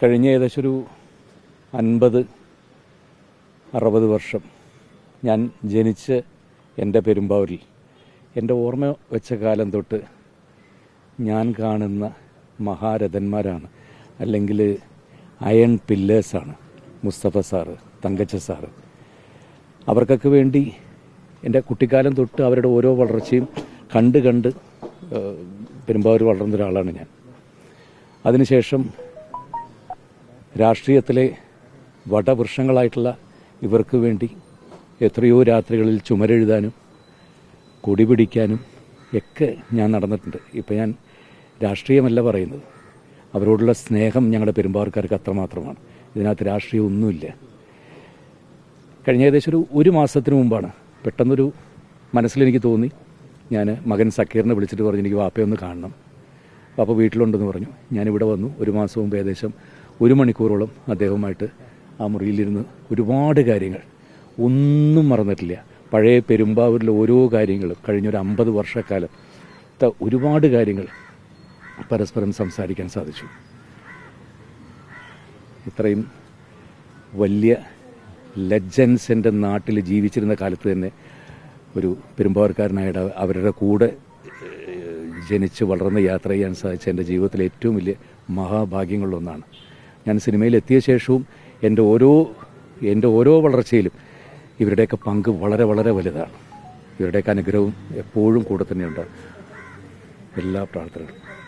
കഴിഞ്ഞ ഏകദേശം ഒരു അൻപത് അറുപത് വർഷം ഞാൻ ജനിച്ച് എന്റെ പെരുമ്പാവൂരിൽ. എന്റെ ഓർമ്മ വെച്ച കാലം തൊട്ട് ഞാൻ കാണുന്ന മഹാരഥന്മാരാണ്. അല്ലെങ്കിൽ അയൺ പില്ലേഴ്സാണ് മുസ്തഫ സാറ് തങ്കച്ച സാറ്. അവർക്കൊക്കെ വേണ്ടി എന്റെ കുട്ടിക്കാലം തൊട്ട് അവരുടെ ഓരോ വളർച്ചയും കണ്ട് കണ്ട് പെരുമ്പാവൂർ വളർന്ന ഒരാളാണ് ഞാൻ. അതിനുശേഷം രാഷ്ട്രീയത്തിലെ വടവൃക്ഷങ്ങളായിട്ടുള്ള ഇവർക്ക് വേണ്ടി എത്രയോ രാത്രികളിൽ ചുമരെഴുതാനും കൊടി പിടിക്കാനും ഒക്കെ ഞാൻ നടന്നിട്ടുണ്ട്. ഇപ്പം ഞാൻ രാഷ്ട്രീയമല്ല പറയുന്നത്. അവരോടുള്ള സ്നേഹം ഞങ്ങളുടെ പെരുമ്പാവർക്കാർക്ക് അത്രമാത്രമാണ്. ഇതിനകത്ത് രാഷ്ട്രീയം ഒന്നുമില്ല. കഴിഞ്ഞ ഏകദേശം ഒരു ഒരു മാസത്തിന് മുമ്പാണ് പെട്ടെന്നൊരു മനസ്സിലെനിക്ക് തോന്നി. ഞാൻ മകൻ സക്കീറിനെ വിളിച്ചിട്ട് പറഞ്ഞു എനിക്ക് വാപ്പയൊന്ന് കാണണം. വാപ്പ വീട്ടിലുണ്ടെന്ന് പറഞ്ഞു. ഞാനിവിടെ വന്നു. ഒരു മാസം മുമ്പ് ഏകദേശം ഒരു മണിക്കൂറോളം അദ്ദേഹവുമായിട്ട് ആ മുറിയിലിരുന്ന് ഒരുപാട് കാര്യങ്ങൾ. ഒന്നും മറന്നിട്ടില്ല. പഴയ പെരുമ്പാവൂരിലെ ഓരോ കാര്യങ്ങളും കഴിഞ്ഞൊരു അമ്പത് വർഷക്കാലം ത്തെ ഒരുപാട് കാര്യങ്ങൾ പരസ്പരം സംസാരിക്കാൻ സാധിച്ചു. ഇത്രയും വലിയ ലെജൻസ് എന്റെ നാട്ടിൽ ജീവിച്ചിരുന്ന കാലത്ത് തന്നെ ഒരു പെരുമ്പാവൂർക്കാരനായിട്ട് അവരുടെ കൂടെ ജനിച്ച് വളർന്ന് യാത്ര ചെയ്യാൻ സാധിച്ച എന്റെ ജീവിതത്തിലെ ഏറ്റവും വലിയ മഹാഭാഗ്യങ്ങളിലൊന്നാണ് ഞാൻ സിനിമയിൽ എത്തിയ ശേഷവും എന്റെ ഓരോ എന്റെ ഓരോ വളർച്ചയിലും ഇവരുടെയൊക്കെ പങ്ക് വളരെ വളരെ വലുതാണ്. ഇവരുടെയൊക്കെ അനുഗ്രഹവും എപ്പോഴും കൂടെ തന്നെയുണ്ട്. എല്ലാ പ്രാർത്ഥനകളും.